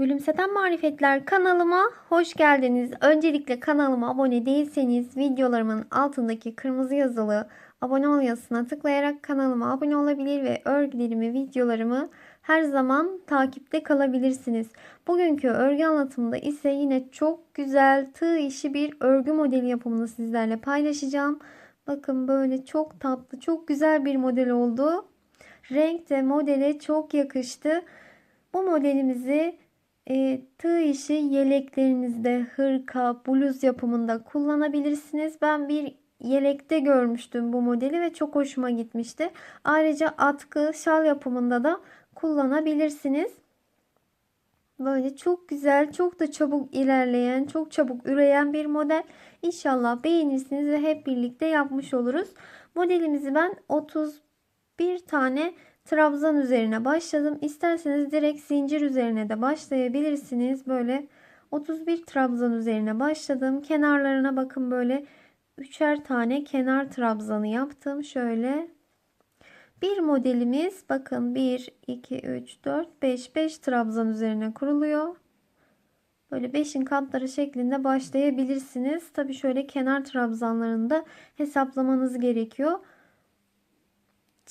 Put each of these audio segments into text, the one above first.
Gülümseten Marifetler kanalıma hoş geldiniz. Öncelikle kanalıma abone değilseniz videolarımın altındaki kırmızı yazılı abone ol yazısına tıklayarak kanalıma abone olabilir ve örgülerimi, videolarımı her zaman takipte kalabilirsiniz. Bugünkü örgü anlatımında ise yine çok güzel tığ işi bir örgü modeli yapımını sizlerle paylaşacağım. Bakın böyle çok tatlı, çok güzel bir model oldu. Renk de modele çok yakıştı. Bu modelimizi e, tığ işi yeleklerinizde, hırka, bluz yapımında kullanabilirsiniz. Ben bir yelekte görmüştüm bu modeli ve çok hoşuma gitmişti. Ayrıca atkı, şal yapımında da kullanabilirsiniz. Böyle çok güzel, çok da çabuk ilerleyen, çok çabuk üreyen bir model. İnşallah beğenirsiniz ve hep birlikte yapmış oluruz. Modelimizi ben 31 tane trabzan üzerine başladım. İsterseniz direkt zincir üzerine de başlayabilirsiniz. Böyle 31 trabzan üzerine başladım. Kenarlarına bakın böyle üçer tane kenar trabzanı yaptım. Şöyle bir modelimiz bakın 1, 2, 3, 4, 5, 5 trabzan üzerine kuruluyor. Böyle 5'in katları şeklinde başlayabilirsiniz. Tabi şöyle kenar trabzanlarını da hesaplamanız gerekiyor.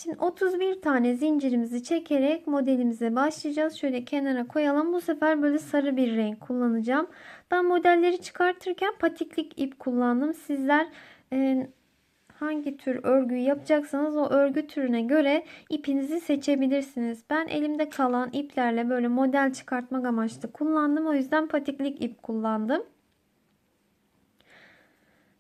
Şimdi 31 tane zincirimizi çekerek modelimize başlayacağız. Şöyle kenara koyalım. Bu sefer böyle sarı bir renk kullanacağım. Ben modelleri çıkartırken patiklik ip kullandım. Sizler e, hangi tür örgüyü yapacaksanız o örgü türüne göre ipinizi seçebilirsiniz. Ben elimde kalan iplerle böyle model çıkartmak amaçlı kullandım. O yüzden patiklik ip kullandım.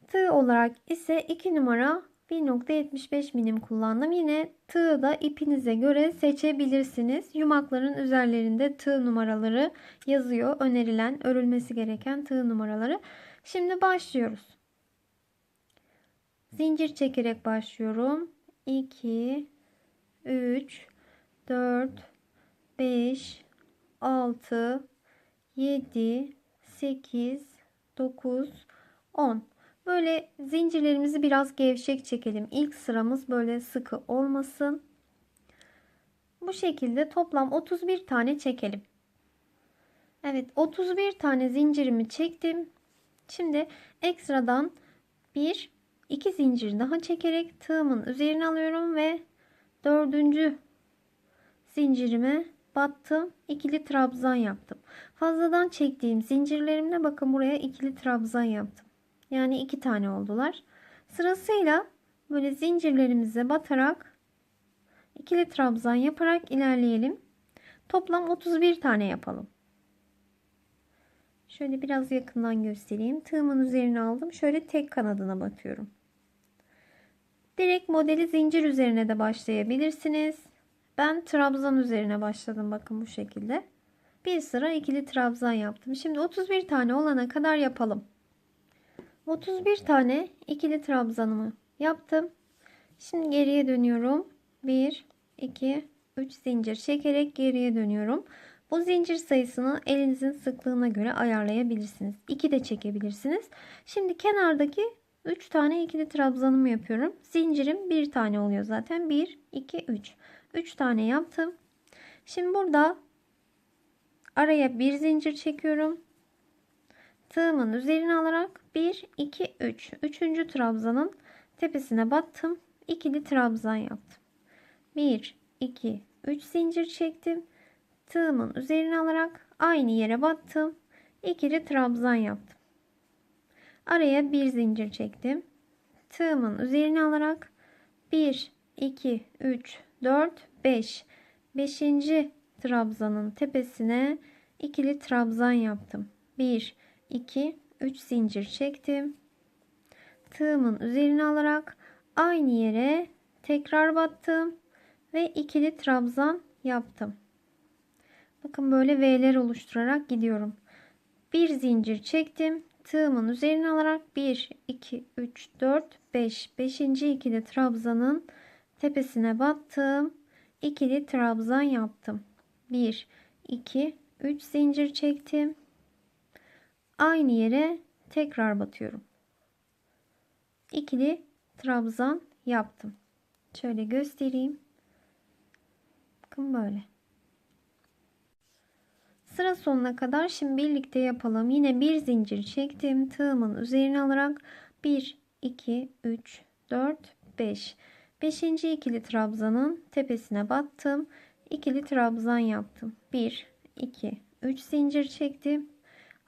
Tığ olarak ise 2 numara 1.75 milim kullandım. Yine tığı da ipinize göre seçebilirsiniz. Yumakların üzerlerinde tığ numaraları yazıyor. Önerilen, örülmesi gereken tığ numaraları. Şimdi başlıyoruz. Zincir çekerek başlıyorum. 2 3 4 5 6 7 8 9 10 Böyle zincirlerimizi biraz gevşek çekelim. İlk sıramız böyle sıkı olmasın. Bu şekilde toplam 31 tane çekelim. Evet 31 tane zincirimi çektim. Şimdi ekstradan bir iki zincir daha çekerek tığımın üzerine alıyorum ve dördüncü zincirime battım. ikili trabzan yaptım. Fazladan çektiğim zincirlerimle bakın buraya ikili trabzan yaptım. Yani iki tane oldular. Sırasıyla böyle zincirlerimize batarak ikili trabzan yaparak ilerleyelim. Toplam 31 tane yapalım. Şöyle biraz yakından göstereyim. Tığımın üzerine aldım. Şöyle tek kanadına batıyorum. Direkt modeli zincir üzerine de başlayabilirsiniz. Ben trabzan üzerine başladım. Bakın bu şekilde. Bir sıra ikili trabzan yaptım. Şimdi 31 tane olana kadar yapalım. 31 tane ikili trabzanımı yaptım. Şimdi geriye dönüyorum. 1, 2, 3 zincir çekerek geriye dönüyorum. Bu zincir sayısını elinizin sıklığına göre ayarlayabilirsiniz. 2 de çekebilirsiniz. Şimdi kenardaki 3 tane ikili trabzanımı yapıyorum. Zincirim 1 tane oluyor zaten. 1, 2, 3. 3 tane yaptım. Şimdi burada araya bir zincir çekiyorum tığımın üzerine alarak 1 2 3 üçüncü trabzanın tepesine battım. İkili trabzan yaptım. 1 2 3 zincir çektim. Tığımın üzerine alarak aynı yere battım. İkili trabzan yaptım. Araya bir zincir çektim. Tığımın üzerine alarak 1 2 3 4 5 5. trabzanın tepesine ikili trabzan yaptım. 1 2 3 zincir çektim. Tığımın üzerine alarak aynı yere tekrar battım ve ikili trabzan yaptım. Bakın böyle V'ler oluşturarak gidiyorum. Bir zincir çektim. Tığımın üzerine alarak 1 2 3 4 5 5. ikili trabzanın tepesine battım. İkili trabzan yaptım. 1 2 3 zincir çektim aynı yere tekrar batıyorum. İkili trabzan yaptım. Şöyle göstereyim. Bakın böyle. Sıra sonuna kadar şimdi birlikte yapalım. Yine bir zincir çektim. Tığımın üzerine alarak 1, 2, 3, 4, 5. Beşinci ikili trabzanın tepesine battım. İkili trabzan yaptım. 1, 2, 3 zincir çektim.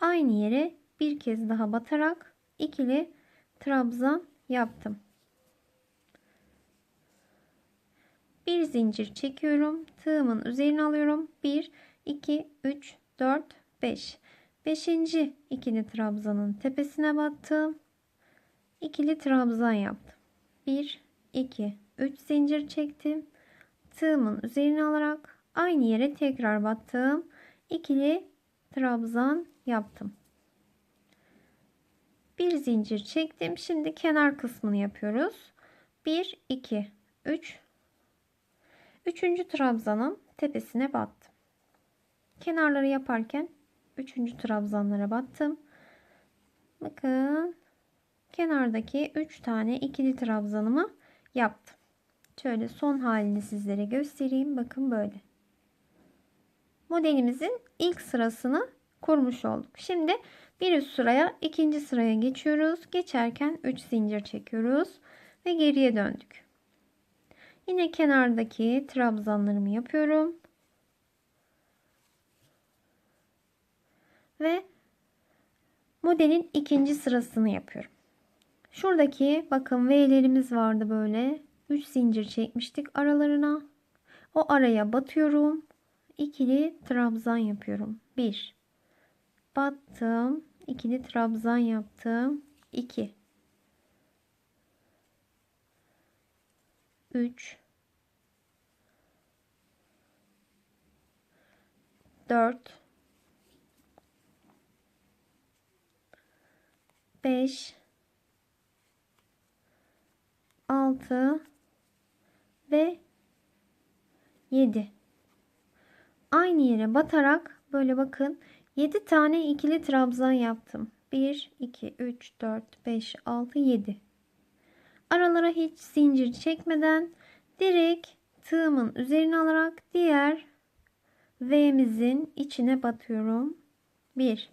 Aynı yere bir kez daha batarak ikili trabzan yaptım. Bir zincir çekiyorum. Tığımın üzerine alıyorum. 1, 2, 3, 4, 5. Beşinci ikili trabzanın tepesine battım. İkili trabzan yaptım. 1, 2, 3 zincir çektim. Tığımın üzerine alarak aynı yere tekrar battım. İkili trabzan yaptım. Bir zincir çektim. Şimdi kenar kısmını yapıyoruz. 1, 2, 3. Üçüncü trabzanın tepesine battım. Kenarları yaparken üçüncü trabzanlara battım. Bakın kenardaki 3 tane ikili trabzanımı yaptım. Şöyle son halini sizlere göstereyim. Bakın böyle. Modelimizin ilk sırasını kurmuş olduk. Şimdi bir üst sıraya ikinci sıraya geçiyoruz. Geçerken 3 zincir çekiyoruz ve geriye döndük. Yine kenardaki trabzanlarımı yapıyorum. Ve modelin ikinci sırasını yapıyorum. Şuradaki bakın V'lerimiz vardı böyle. 3 zincir çekmiştik aralarına. O araya batıyorum. İkili trabzan yapıyorum. 1 battım. ikili trabzan yaptım. 2 3 4 5 6 ve 7 aynı yere batarak böyle bakın 7 tane ikili trabzan yaptım. 1 2 3 4 5 6 7 aralara hiç zincir çekmeden direkt tığımın üzerine alarak diğer V'mizin içine batıyorum. 1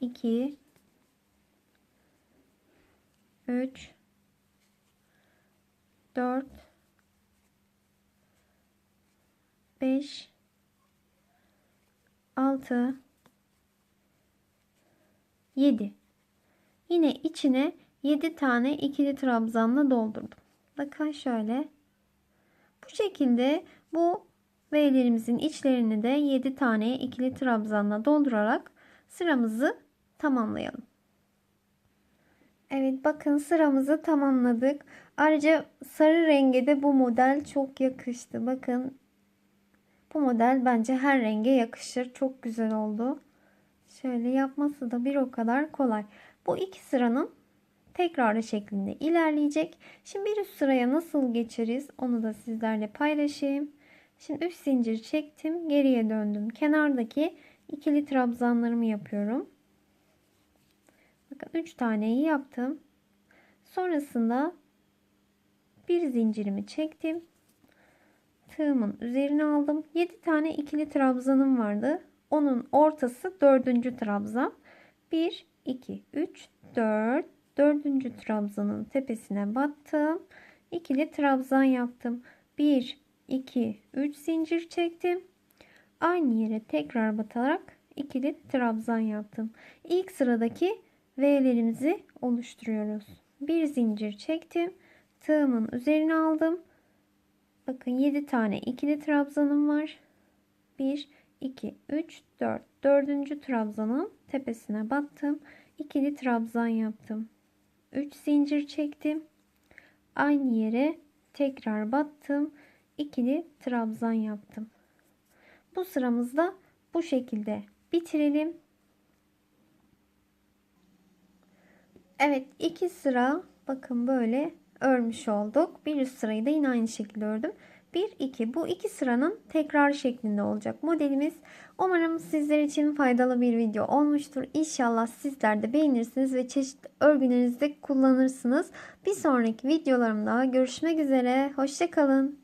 2 3 4 5 6 7 yine içine 7 tane ikili trabzanla doldurdum. Bakın şöyle. Bu şekilde bu V'lerimizin içlerini de 7 tane ikili trabzanla doldurarak sıramızı tamamlayalım. Evet bakın sıramızı tamamladık. Ayrıca sarı renge de bu model çok yakıştı. Bakın bu model bence her renge yakışır. Çok güzel oldu. Şöyle yapması da bir o kadar kolay. Bu iki sıranın tekrarı şeklinde ilerleyecek. Şimdi bir üst sıraya nasıl geçeriz onu da sizlerle paylaşayım. Şimdi 3 zincir çektim. Geriye döndüm. Kenardaki ikili trabzanlarımı yapıyorum. Bakın 3 taneyi yaptım. Sonrasında bir zincirimi çektim. Tığımın üzerine aldım. 7 tane ikili trabzanım vardı. Onun ortası 4. trabzan. 1 2 3 4 4. trabzanın tepesine battım. İkili trabzan yaptım. 1 2 3 zincir çektim. Aynı yere tekrar batarak ikili trabzan yaptım. İlk sıradaki V'lerimizi oluşturuyoruz. Bir zincir çektim. Tığımın üzerine aldım. Bakın 7 tane ikili trabzanım var. 1 2 3 4 4. trabzanın tepesine battım. İkili trabzan yaptım. 3 zincir çektim. Aynı yere tekrar battım. İkili trabzan yaptım. Bu sıramızda bu şekilde bitirelim. Evet iki sıra bakın böyle örmüş olduk. Bir üst sırayı da yine aynı şekilde ördüm. 1 2 bu iki sıranın tekrar şeklinde olacak modelimiz. Umarım sizler için faydalı bir video olmuştur. İnşallah sizler de beğenirsiniz ve çeşitli örgülerinizde kullanırsınız. Bir sonraki videolarımda görüşmek üzere. Hoşçakalın.